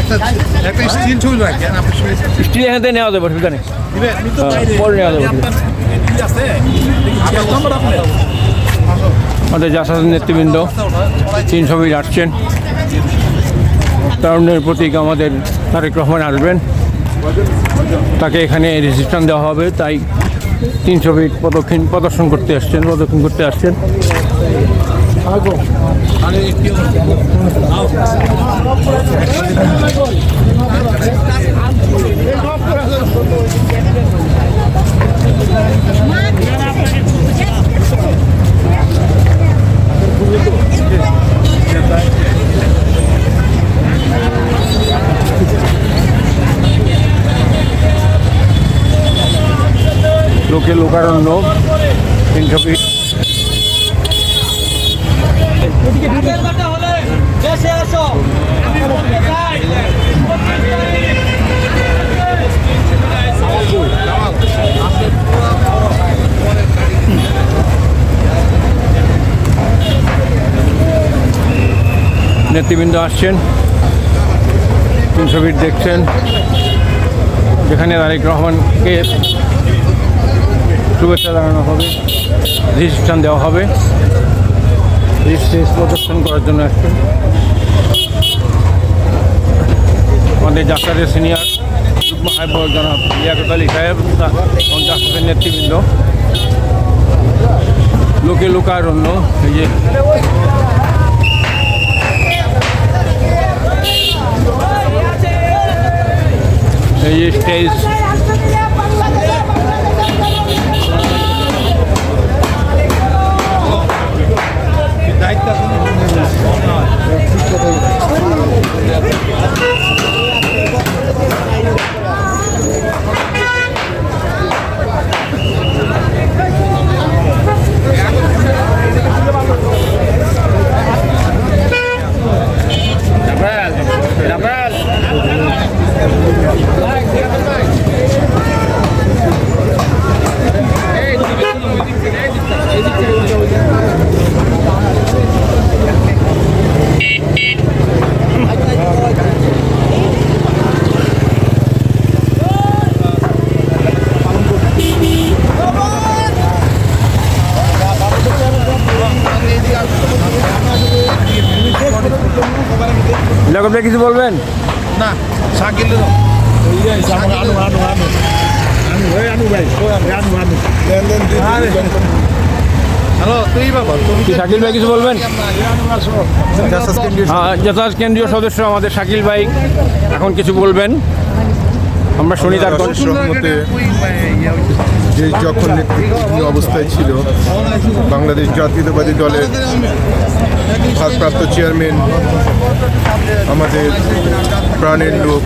একটা একটা স্টিল ছবি রাখেন আপনি স্টিল এখান থেকে নেওয়া যাবে অসুবিধা নেই। হ্যাঁ, পরে নেওয়া যাবে। আমাদের নেতৃবৃন্দ তিন ছবি আসছেন। তারুণ্যের প্রতীক আমাদের তারেক রহমান আসবেন। তাকে এখানে রেজিস্ট্রেশন দেওয়া হবে তাই তিন ছবি প্রদক্ষিণ প্রদর্শন করতে আসছেন প্রদক্ষিণ করতে আসছেন। লোকে লোকারণ্য তিন ছবি নেতৃবৃন্দ আসছেন তিন ছবি দেখছেন। যেখানে তারেক রহমানকে শুভেচ্ছা জানানো হবে, রেজিস্ট্রেশন দেওয়া হবে স্টেজ প্রদর্শন করার জন্য আসছেন আমাদের জাসারের সিনিয়র যুগ্ম জনাব লিয়াকত আলী সাহেব এবং জাসারের নেতৃবৃন্দ। লোকে লোকারণ্য, এই যে এই যে স্টেজ লিয়াকত ভাই কিছু বলবেন না শাকিল হ্যালো তুই বাবা তুমি কি শাকিল ভাই কিছু বলবেন? হ্যাঁ, যথাজ কেন্দ্রীয় সদস্য আমাদের শাকিল ভাই এখন কিছু বলবেন? আমরা শুনি তার। যে যখন নেতৃত্বহীন অবস্থায় ছিল বাংলাদেশ জাতীয়তাবাদী দলের ভারপ্রাপ্ত চেয়ারম্যান আমাদের প্রাণের লোক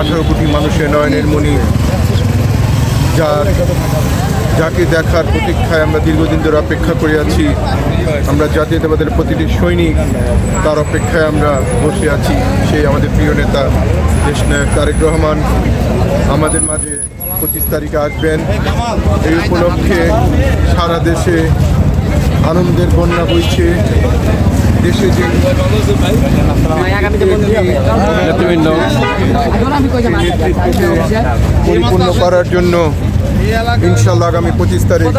আঠারো কোটি মানুষের নয়নের মণি যার যাকে দেখার প্রতীক্ষায় আমরা দীর্ঘদিন ধরে অপেক্ষা করে আছি। আমরা জাতীয়তাবাদের প্রতিটি সৈনিক, তার অপেক্ষায় আমরা বসে আছি। সেই আমাদের প্রিয় নেতা, দেশনায়ক তারেক রহমান, আমাদের মাঝে পঁচিশ তারিখে আসবেন। এই উপলক্ষে সারা দেশে আনন্দের বন্যা বইছে। দেশে যে নেতৃবৃন্দ পরিপূর্ণ করার জন্য ইনশাল্লাহ আগামী পঁচিশ তারিখ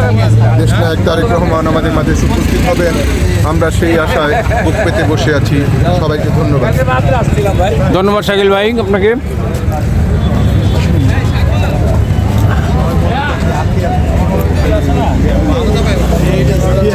দেশনায়ক তারেক রহমান আমাদের মাঝে উপস্থিত হবেন। আমরা সেই আশায় বুক পেতে বসে আছি। সবাইকে ধন্যবাদ। ধন্যবাদ শাকিল ভাই আপনাকে এই চা আছে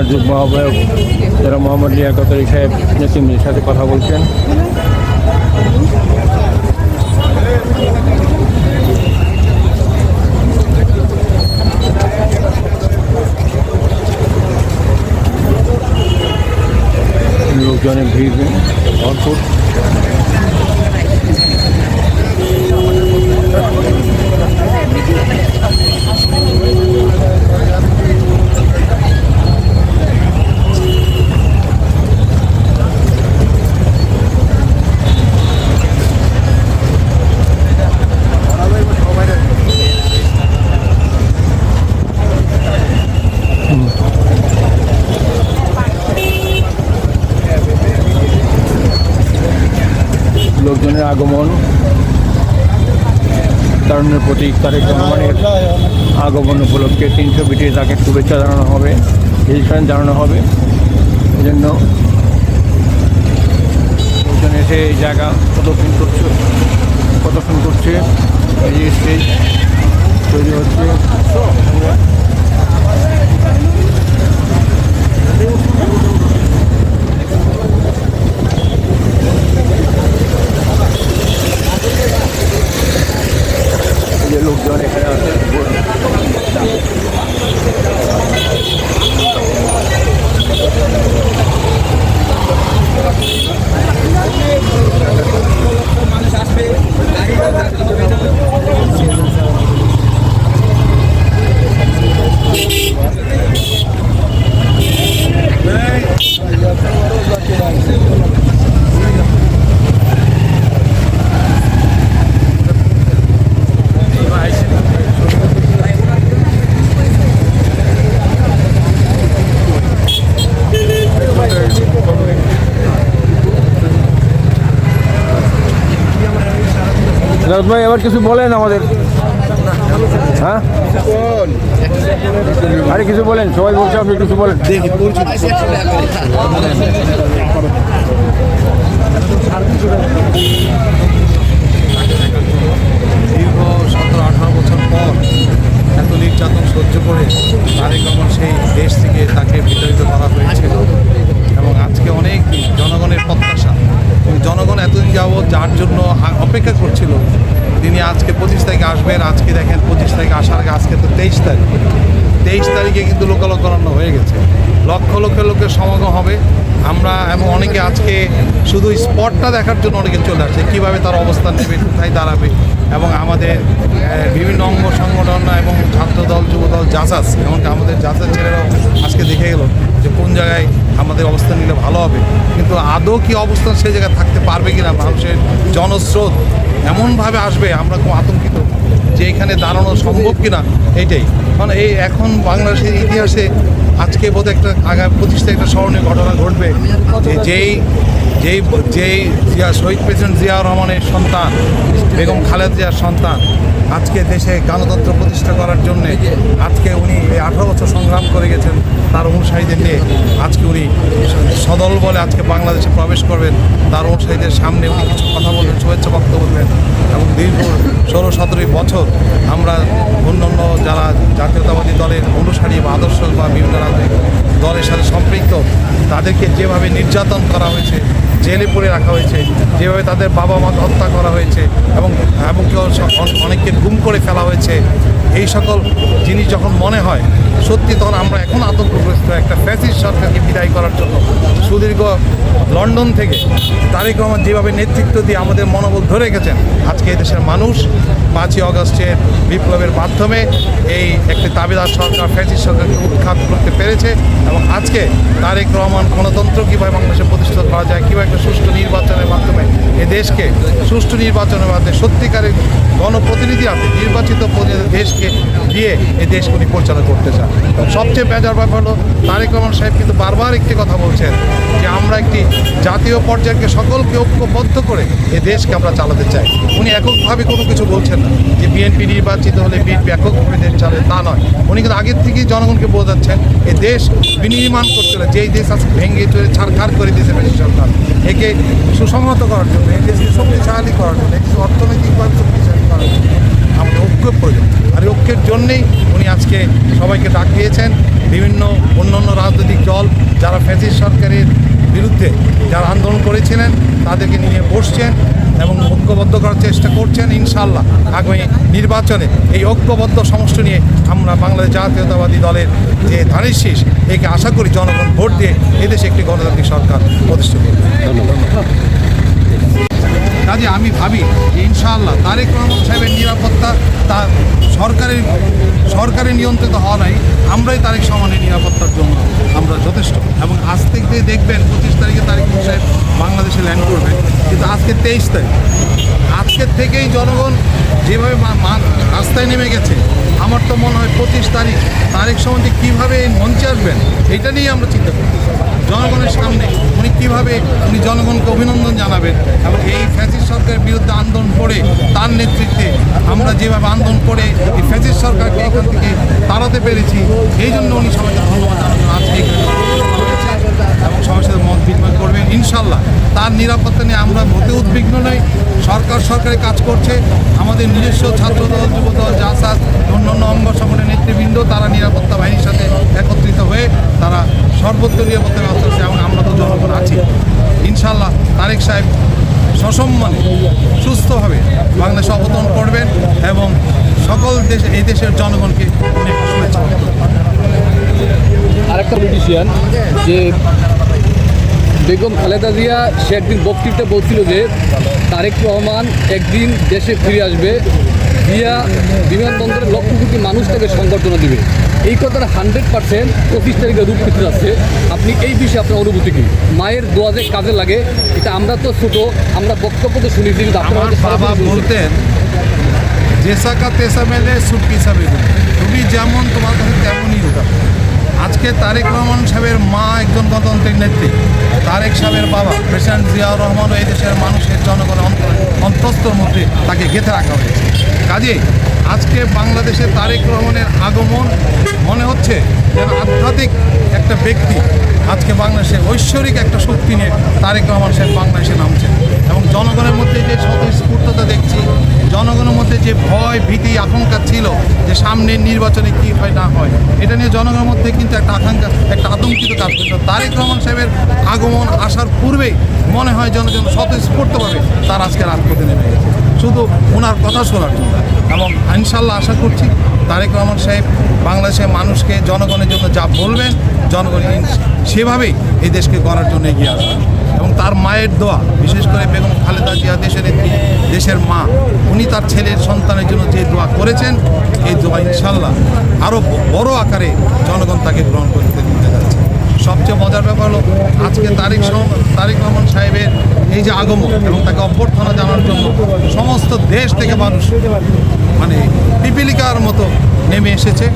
সংগঠনের যুগ্ম আহ্বায়ক যারা মোহাম্মদ লিয়াকত আলী সাহেব নেসিমের সাথে কথা বলছেন। লোকজনের ভিড় ভরপুর। প্রতীক তারিখ জনগণের আগমন উপলক্ষে তিনশো বিটি তাকে শুভেচ্ছা জানানো হবে রেজিস্ট্রেশন জানানো হবে। এই জন্য লোকজন এসে এই জায়গা প্রদর্শন করছে প্রদর্শন করছে। এই স্টেজ তৈরি হচ্ছে এই যে লোকজন এখানে আছে রাজ ভাই এবার কিছু বলেন আমাদের। হ্যাঁ? আরে কিছু বলেন, সবাই বলছে আপনি কিছু বলেন। দীর্ঘ সতেরো, আঠারো বছর পর এত নির্যাতন সহ্য করে সেই দেশ থেকে তাকে বিতাড়িত করা হয়েছিল। এবং আজকে অনেক জনগণের প্রত্যাশা। জনগণ এতদিন যার জন্য অপেক্ষা করছিল তিনি আজকে পঁচিশ তারিখে আসবেন, আজকে দেখেন পঁচিশ তারিখে আসার আগে আজকে তো তেইশ তারিখ। তেইশ তারিখে কিন্তু লোকালোকরণ হয়ে গেছে। লক্ষ লক্ষ লোকের সমাগম হবে। আমরা এবং অনেকে আজকে শুধু স্পটটা দেখার জন্য অনেকে চলে আসছে, কীভাবে তার অবস্থান নেবে, কোথায় দাঁড়াবে, এবং আমাদের বিভিন্ন অঙ্গ সংগঠন এবং ছাত্রদল, যুবদল, জাসাস, এমনকি আমাদের জাসাস ছেলেরাও আজকে দেখে গেল যে কোন জায়গায় আমাদের অবস্থান নিলে ভালো হবে। কিন্তু আদৌ কি অবস্থান সেই জায়গায় থাকতে পারবে কিনা মানুষের জনস্রোত এমনভাবে আসবে, আমরা খুব আতঙ্কিত যে এখানে দাঁড়ানো সম্ভব কিনা, এটাই। মানে এই এখন বাংলাদেশের ইতিহাসে আজকে বোধ একটা আগামী পঁচিশ একটা স্মরণীয় ঘটনা ঘটবে যেই যেই যেই জিয়া শহীদ প্রেসিডেন্ট জিয়া রহমানের সন্তান, বেগম খালেদ জিয়ার সন্তান আজকে দেশে গণতন্ত্র প্রতিষ্ঠা করার জন্য আজকে উনি এই আঠারো বছর সংগ্রাম করে গেছেন, তার অনুসারীদের নিয়ে আজকে উনি সদল বলে আজকে বাংলাদেশে প্রবেশ করবেন, তার অনুসারীদের সামনে উনি কিছু কথা বলবেন, শুভেচ্ছা বক্তব্য বলবেন এবং দীর্ঘ ষোলো সতেরোই বছর আমরা অন্য অন্য যারা জাতীয়তাবাদী দলের অনুসারী বা আদর্শ বা বিভিন্ন রাজনৈতিক দলের সাথে সম্পৃক্ত, তাদেরকে যেভাবে নির্যাতন করা হয়েছে জেলে পড়ে রাখা হয়েছে, যেভাবে তাদের বাবা মা হত্যা করা হয়েছে এবং এবং কেউ অনেককে গুম করে ফেলা হয়েছে। এই সকল জিনিস যখন মনে হয়, সত্যি তখন আমরা এখন আতঙ্কগ্রস্ত একটা ফ্যাসিস সরকারকে বিদায় করার জন্য। সুদীর্ঘ লন্ডন থেকে তারেক রহমান যেভাবে নেতৃত্ব দিয়ে আমাদের মনোবল ধরে রেখেছেন, আজকে এদেশের মানুষ পাঁচই অগস্টের বিপ্লবের মাধ্যমে এই একটি দাবিদার সরকার, ফ্যাসিস্ট সরকারকে উৎখাত করতে পেরেছে এবং আজকে তারেক রহমান গণতন্ত্র কীভাবে বাংলাদেশে প্রতিষ্ঠা করা যায়, কীভাবে একটা সুষ্ঠু নির্বাচনের মাধ্যমে এ দেশকে সুষ্ঠু নির্বাচনের মাধ্যমে সত্যিকারের গণপ্রতিনিধি আছে নির্বাচিত প্রতিনিধি দেশকে দিয়ে এই দেশকে উনি পরিচালনা করতে চান। সবচেয়ে বেজার ব্যাপার হলো, তারেক রহমান সাহেব কিন্তু বারবার একটি কথা বলছেন যে, আমরা একটি জাতীয় পর্যায়কে সকলকে ঐক্যবদ্ধ করে এ দেশকে আমরা চালাতে চাই। উনি এককভাবে কোনো কিছু বলছেন না। যে, বিএনপি নির্বাচিত হলে বিএনপি এককভাবে দেশ চালাবে তা নয়। উনি কিন্তু আগের থেকেই জনগণকে বোঝাচ্ছেন এ দেশ বিনির্মাণ করতে হলে যেই দেশ আজকে ভেঙে চলে ছাড়খাড় করে দিয়েছে ব্রিটিশ সরকার। একে সুসংহত করার জন্য এই দেশকে শক্তিশালী করার জন্য দেশকে অর্থনৈতিকভাবে শক্তিশালী করার জন্য প্রয়োজন। আর ঐক্যের জন্যেই উনি আজকে সবাইকে ডাক দিয়েছেন। বিভিন্ন অন্যান্য রাজনৈতিক দল, যারা ফ্যাসিস্ট সরকারের বিরুদ্ধে যারা আন্দোলন করেছিলেন, তাদেরকে নিয়ে বসছেন এবং ঐক্যবদ্ধ করার চেষ্টা করছেন। ইনশাল্লাহ আগামী নির্বাচনে এই ঐক্যবদ্ধ সমষ্টি নিয়ে আমরা বাংলাদেশ জাতীয়তাবাদী দলের যে ধানের শীষ, একে আশা করি জনগণ ভোট দিয়ে এদেশে একটি গণতান্ত্রিক সরকার প্রতিষ্ঠা করবে। কাজে আমি ভাবি যে ইনশাআল্লাহ তারেক রহমান সাহেবের নিরাপত্তা তা সরকারের সরকারের নিয়ন্ত্রিত হওয়া নাই, আমরাই তারেক সমানের নিরাপত্তার জন্য আমরা যথেষ্ট। এবং আজ থেকে দেখবেন পঁচিশ তারিখে তারেক রহমান সাহেব বাংলাদেশে ল্যান্ড করবেন, কিন্তু আজকে তেইশ তারিখ। আজকের থেকেই জনগণ যেভাবে রাস্তায় নেমে গেছে, আমার তো মনে হয় পঁচিশ তারিখ তারেক সমাজে কীভাবে মঞ্চে আসবেন, এটা নিয়ে আমরা চিন্তা করি জনগণের সামনে উনি কীভাবে উনি জনগণকে অভিনন্দন জানাবেন এবং এই ফ্যাসিস্ট সরকারের বিরুদ্ধে আন্দোলন করে তার নেতৃত্বে আমরা যেভাবে আন্দোলন করে এই ফ্যাসিস্ট সরকারকে এখান থেকে তাড়াতে পেরেছি, এই জন্য উনি সবাইকে ধন্যবাদ জানাবেন আজকে এবং সবার সাথে মত বিনিময় করবেন। ইনশাল্লাহ তার নিরাপত্তা নিয়ে আমরা হতে উদ্বিগ্ন নই। সরকার সরকারি কাজ করছে। আমাদের নিজস্ব ছাত্রদল, যুবদল, জাসাদ, অন্যান্য অঙ্গ সংগঠনের নেতৃবৃন্দ, তারা নিরাপত্তা বাহিনীর সাথে একত্রিত হয়ে তারা সর্বত্র নিরাপত্তা ব্যবস্থা এবং আমরা তো জনগণ আছি। ইনশাল্লাহ তারেক সাহেব সসম্মানে সুস্থভাবে বাংলাদেশে অবতরণ করবেন এবং সকল দেশ, এই দেশের জনগণকে আরেকটা পলিটিশিয়ান যে বেগম খালেদা জিয়া, সে একদিন বক্তৃতা বলছিল যে তারেক রহমান একদিন দেশে ফিরে আসবে। দিয়া বিমানবন্দরের লক্ষ কোটি মানুষ তাকে সংবর্ধনা দেবে। এই কথার হান্ড্রেড পার্সেন্ট পঁচিশ তারিখে রূপ পেতে যাচ্ছে আপনি এই বিষয়ে আপনার অনুভূতি কি? মায়ের দোয়া যে কাজে লাগে এটা আমরা তো ছোটো আমরা বক্তব্য তো শুনি কিন্তু বাবা বলতেন তেসা মেলে সুটকি সাবে তুমি যেমন তোমার কাছে তেমনই হোক আজকে তারেক রহমান সাহেবের মা একজন গণতন্ত্রের নেত্রী। তারেক সাহেবের বাবা প্রেসিডেন্ট জিয়াউর রহমানও এই দেশের মানুষের জনগণের অন্তস্তর মধ্যে তাকে গেঁথে রাখা হয়েছে। কাজে আজকে বাংলাদেশে তারেক রহমানের আগমন মনে হচ্ছে যেন আধ্যাত্মিক একটা ব্যক্তি আজকে বাংলাদেশে ঐশ্বরিক একটা শক্তি নিয়ে তারেক রহমান সাহেব বাংলাদেশে নামছেন। এবং জনগণের মধ্যে যে স্বতঃস্ফূর্ততা দেখছি, জনগণের মধ্যে যে ভয়, ভীতি আশঙ্কা ছিল যে সামনের নির্বাচনে কী হয়, না হয়, এটা নিয়ে জনগণের মধ্যে কিন্তু একটা আকাঙ্ক্ষা, একটা আতঙ্কিত কাজ করছিল। তারেক রহমান সাহেবের আগমন আসার পূর্বেই মনে হয় জনজন স্বতঃস্ফূর্তভাবে তার আজকে রাজপথে নেমে গেছে। শুধু ওনার কথা শোনার জন্য এবং ইনশাল্লাহ আশা করছি তারেক রহমান সাহেব বাংলাদেশের মানুষকে জনগণের জন্য যা বলবেন, জনগণ সেভাবেই এই দেশকে গড়ার জন্য এগিয়ে আসবেন এবং তার মায়ের দোয়া, বিশেষ করে বেগম খালেদা জিয়া দেশের নেত্রী দেশের মা, উনি তার ছেলের সন্তানের জন্য যে দোয়া করেছেন, এই দোয়া ইনশাল্লাহ আরও বড় আকারে জনগণ তাকে গ্রহণ করতে দিতে যাচ্ছে। সবচেয়ে মজার ব্যাপার হলো, আজকে তারিক তারেক রহমান সাহেবের এই যে আগমন এবং তাকে অভ্যর্থনা জানার জন্য সমস্ত দেশ থেকে মানুষ মানে পিপিলিকার মতো নেমে এসেছে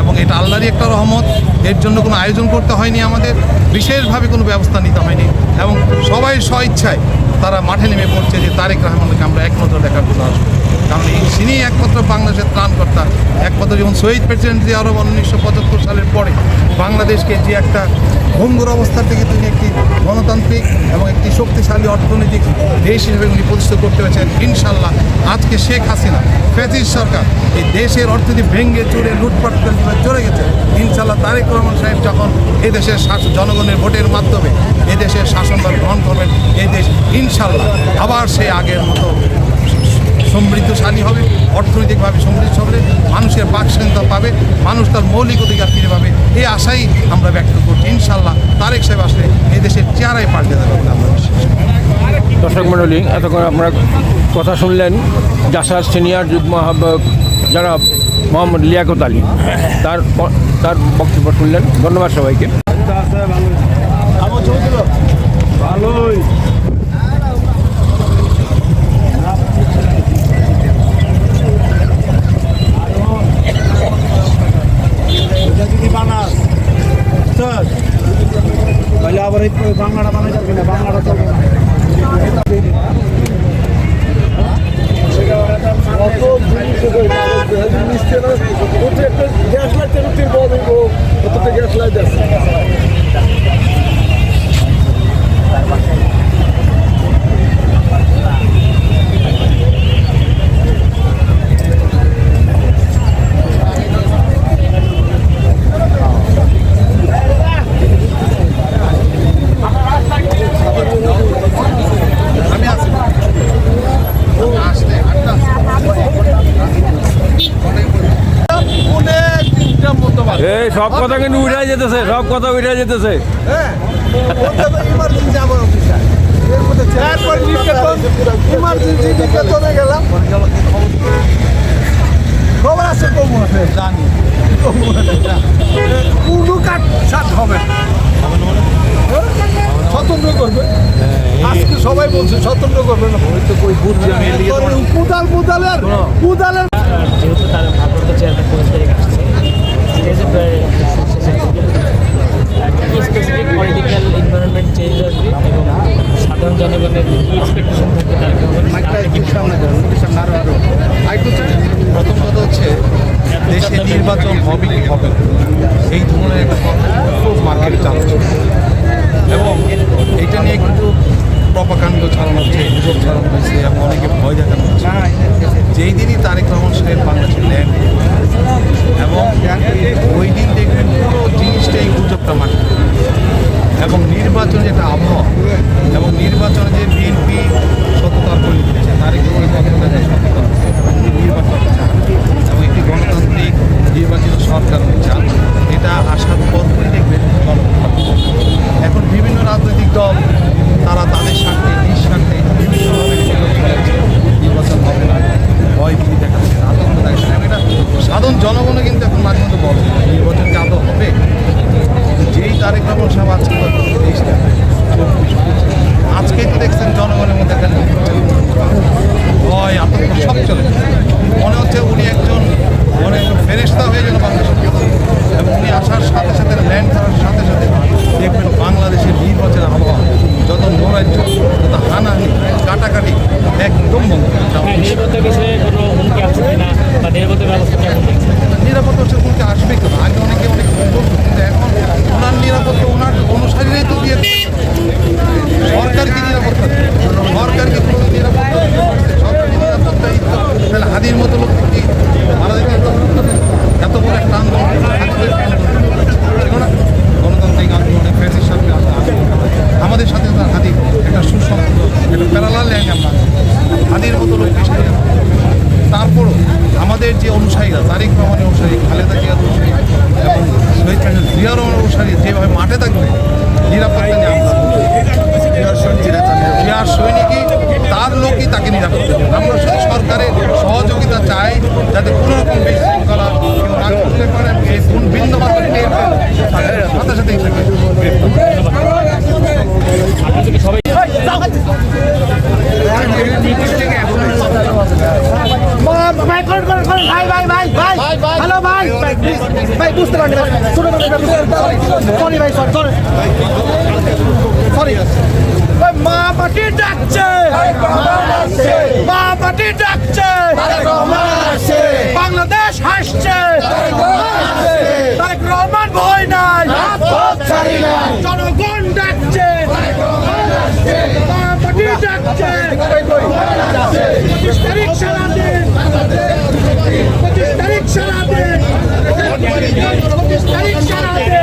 এবং এটা আল্লাহরই একটা রহমত। এর জন্য কোনো আয়োজন করতে হয়নি আমাদের, বিশেষভাবে কোনো ব্যবস্থা নিতে হয়নি এবং সবাই স্বইচ্ছায় তারা মাঠে নেমে পড়ছে যে তারেক রহমানকে আমরা একমাত্র দেখার জন্য আসব। কারণ এই তিনি একমাত্র বাংলাদেশের ত্রাণকর্তা, একমাত্র যেমন শহীদ প্রেসিডেন্ট জিয়া রহমান উনিশশো পঁচাত্তর সালের পরে বাংলাদেশকে যে একটা ভঙ্গুর অবস্থা থেকে তিনি একটি গণতান্ত্রিক এবং একটি শক্তিশালী অর্থনৈতিক দেশ হিসেবে উনি প্রতিষ্ঠা করতে পেরেছেন। ইনশাল্লাহ আজকে শেখ হাসিনা ফ্যাসিস সরকার, এই দেশের অর্থনীতি ভেঙ্গে চুরে লুটপাট করে চলে গেছে ইনশাল্লাহ তারেক রহমান সাহেব যখন এই দেশের শাসন জনগণের ভোটের মাধ্যমে এই দেশের শাসনভার গ্রহণ করবেন, এই দেশ ইনশাল্লাহ আবার সেই আগের মতো সমৃদ্ধশালী হবে অর্থনৈতিকভাবে সমৃদ্ধ হবে মানুষের বাকস্বাধীনতা পাবে মানুষ তার মৌলিক অধিকার ফিরে পাবে। এই আশাই আমরা ব্যক্ত করছি। ইনশাল্লাহ তারেক সাহেব আসলে এই দেশের চেহারাই পাল্টে যাবে বলে আমরা বিশ্বাস। দর্শক মণ্ডলী এতক্ষণ আপনারা কথা শুনলেন জাসার সিনিয়র যুগ্ম আহ্বায়ক যারা মোহাম্মদ লিয়াকত আলী। তার তার বক্তব্য শুনলেন। ধন্যবাদ সবাইকে। যদি আবার এই বাংলাটা বানাই যাবে না বাংলাটা চলবে না কত জিনিস মিশছে না ওটা একটা গ্যাস লাইট রুটির বল ওটা গ্যাস লাইট আছে আমি আছি আসলে আটটা অনেক তিনটা মতো বাজে এই সব কথা কিন্তু উঠে যেতেছে সব কথা উঠে যেতেছে। খবর আছে কমু আছে। জানি। কোনো সাত হবে। স্বতন্ত্র করবে। আজকে সবাই বলছে স্বতন্ত্র করবে না। কুদাল কুদালের কুদালের যেহেতু তার ভারপ্রাপ্ত চেয়ারম্যান তারিখ আসছে কী স্পেসিফিক পলিটিক্যাল এনভায়রনমেন্ট চেঞ্জ আসবে এবং সাধারণ জনগণের কী এক্সপেকটেশন থাকবে তার প্রথম কথা হচ্ছে, দেশে নির্বাচন হবে কি হবে এই ধরনের একটা মার্কেট চালাচ্ছে। এবং এটা নিয়ে কিন্তু প্রপাকাণ্ড ছাড়ানো হচ্ছে গুজব ছাড়ানো হয়েছে, এবং অনেকে ভয় দেখানো হচ্ছে। যেই দিনই তারেক রহমান সাহেব রকম বিশৃঙ্খলা কেউ রাগ করতে পারে এই গুণ ভিন্ন মাত্র টের সাথে সাথেই থাকে বুঝতে পারি সরি ভাই সরি সরি পাটি ডাকছে। বা পাটি ডাকছে। বাংলাদেশ হাসছে। তারেক রহমান ভয় নাই। জনগণ ডাকছে। পাটি ডাকছে। পঁচিশ তারিখ সারা দিন। পঁচিশ তারিখ সারা দিন। পঁচিশ তারিখ সারা দিন।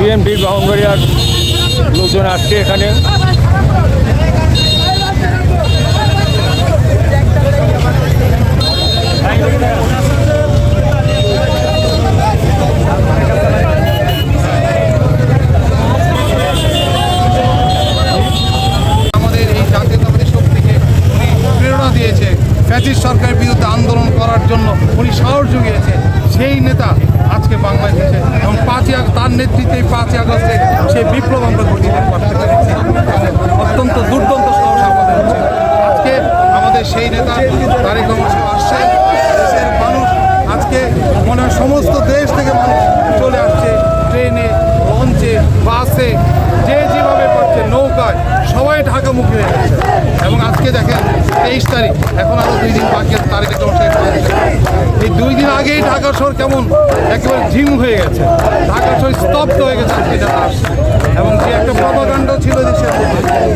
বিএনপি বাউনবাড়িয়ার লোকজন আসছে এখানে আমাদের এই জাতীয়তাবাদী শক্তিকে উনি প্রেরণা দিয়েছে ফ্যাসিস সরকারের বিরুদ্ধে আন্দোলন করার জন্য উনি সাহস জুগিয়েছে সেই নেতা আজকে বাংলাদেশে এবং পাঁচই তার নেতৃত্বে পাঁচই আগস্টে সেই বিপ্লব আমরা ঘটিত করতে পেরেছি। অত্যন্ত দুর্দান্ত সাহস আমাদের হচ্ছে আজকে আমাদের সেই নেতা তারেক রহমান আসছে দেশের মানুষ আজকে মনে হয় সমস্ত দেশ থেকে মানুষ চলে আসছে। ট্রেনে, লঞ্চে, বাসে, যে যেভাবে পাচ্ছে নৌকায় সবাই ঢাকামুখী হয়ে গেছে। এবং আজকে দেখেন, তেইশ তারিখ, এখন আরও দুই দিন বাকি আছে, তারিখ এই দুই দিন আগেই ঢাকা শহর কেমন, একেবারে ঝিম হয়ে গেছে। ঢাকা শহর স্তব্ধ হয়ে গেছে আজকে যারা এবং যে একটা প্রভাকাণ্ড ছিল দেশের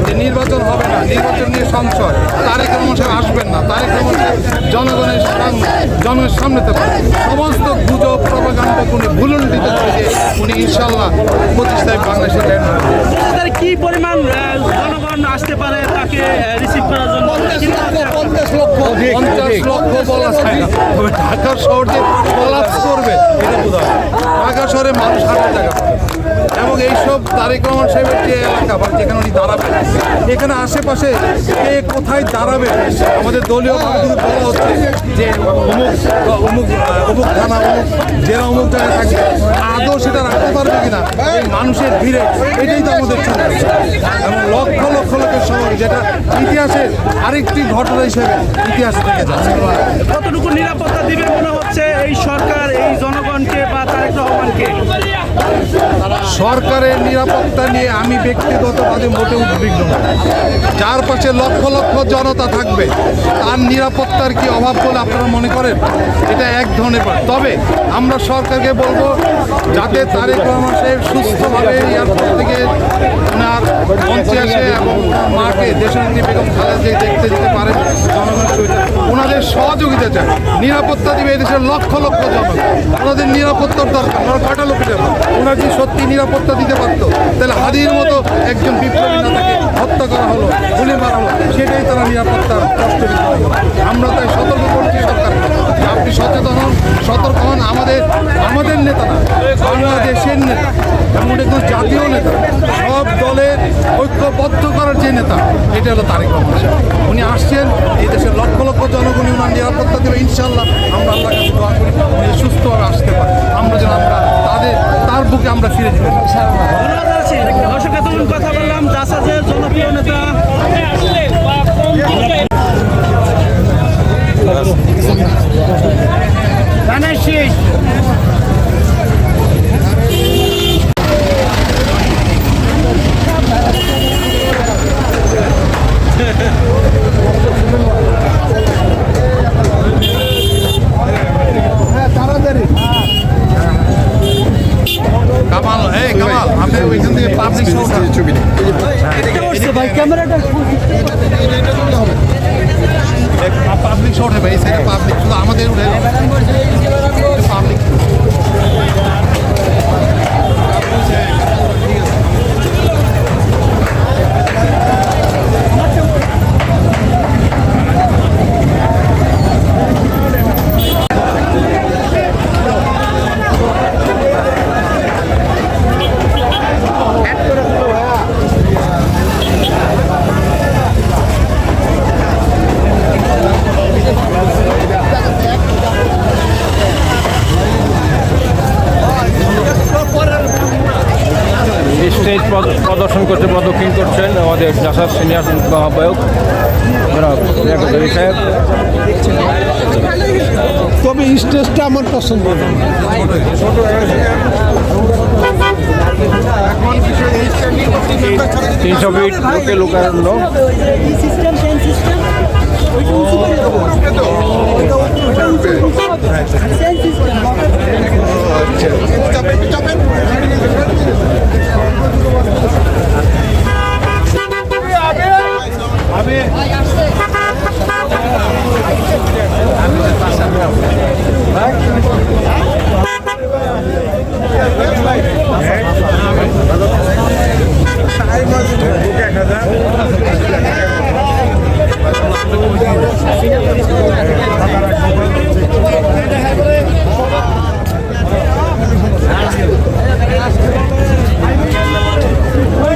যে নির্বাচন হবে না, নির্বাচন নিয়ে সংশয়, তারেক রহমান সাহেব আসবেন না, তারেক রহমান সাহেব জনগণের সামনে জনগণের সামনে থেকে সমস্ত গুজব প্রভাকাণ্ড উনি ভুলুণ্ঠিত করে যে উনি ইনশাল্লাহ পঁচিশ তারিখ রিসিভ করার করবে শহরে মানুষ হাজার টাকা। এবং এইসব তারেক রহমান সাহেবের যে এলাকা বা যেখানে উনি দাঁড়াবেন, এখানে আশেপাশে কে কোথায় দাঁড়াবে, আমাদের দলীয় ভাবে বলা হচ্ছে যে অমুক অমুক অমুক থানা, অমুক জেলা, অমুক জায়গায় থাকবে। আদৌ সেটা রাখতে পারবে কিনা মানুষের ভিড়ে, এটাই তো আমাদের চিন্তা এবং লক্ষ লক্ষ লোকের শহর যেটা ইতিহাসের আরেকটি ঘটনা হিসেবে ইতিহাস থেকে যাচ্ছে। কতটুকু নিরাপত্তা দিবে মনে হচ্ছে এই সরকার, এই জনগণকে বা তারেক রহমানকে? সরকারের নিরাপত্তা নিয়ে আমি ব্যক্তিগতভাবে মোটে উদ্বিগ্ন। না যার পাশে লক্ষ লক্ষ জনতা থাকবে। তার নিরাপত্তার কি অভাব বলে আপনারা মনে করেন? এটা এক ধরনের। তবে আমরা সরকারকে বলব, যাতে তারেক রহমান সাহেব সুস্থভাবে এয়ারপোর্ট থেকে ওনার মঞ্চে আসে এবং ওনার মাকে দেশনেত্রী বেগম খালেদাকে দেখতে যেতে পারেন জনগণের সহিত। ওনাদের সহযোগিতা চায় নিরাপত্তা দিবে এদেশের লক্ষ লক্ষ জনগণ ওনাদের নিরাপত্তার দরকার। ওনারা কয়টা লোকের ওনার যদি সত্যি নিরাপত্তা দিতে পারত। তাহলে হাদির মতো একজন বিপ্লবী নেতাকে হত্যা করা হলো, গুলি মারা হলো, সেটাই তারা নিরাপত্তা কষ্ট আমরা তাই সতর্ক করছি সরকারকে। আপনি সচেতন হন, সতর্ক হন, আমাদের আমাদের নেতা না, বাংলাদেশের নেতা, এমন একজন জাতীয় নেতা, সব দলের ঐক্যবদ্ধ করার যে নেতা, এটা হলো তারেক রহমান। উনি আসছেন, এই দেশের লক্ষ লক্ষ জনগণ ওনার নিরাপত্তা দেবে ইনশাল্লাহ আমরা আল্লাহ কাছে দোয়া করি, উনি সুস্থভাবে আসতে পারে। আমরা যেন আমরা তাদের, তার বুকে আমরা ফিরে যেতে পারি। কথা বললাম জনপ্রিয় নেতা ধানের শীষ কামাল এই কামাল আপনি ওইখান থেকে পাবলিক ছবি নেই পাবলিক শট হবে এই সাইডে পাবলিক শুধু আমাদের উঠে পাবলিক স্টেজ প্রদ- প্রদর্শন করতে প্রদক্ষিণ করছেন আমাদের জাসার সিনিয়র আহ্বায়ক জনাব লিয়াকত আলী সাহেব তবে স্টেজটা আমার পছন্দ তিনশো ফিট লোকে? লোকারণ্য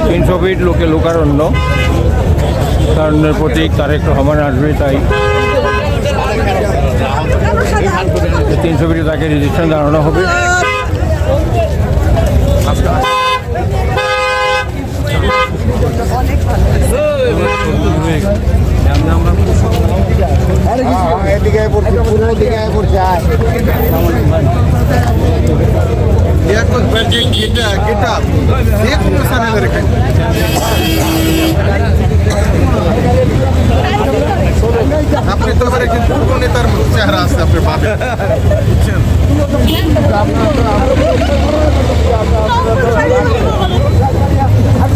তিনশো ফিট লোকে লোকারণ্য। কারণের প্রতি তার একটু রহমান আসবে, তাই তিনশো ফিটে তাকে রেজিস্ট্রেশন দাঁড়ানো হবে। অনেক ভালো। লিয়াকত ভাই যে গেটা গেটা যে কোনো চ্যানেলে রেখে আপনি তো আবার একজন পূর্ব নেতার মতো চেহারা আছে আপনি পাবেন বুঝছেন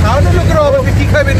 খাওয়ানোর লোকের অভাবে কি খাবেন?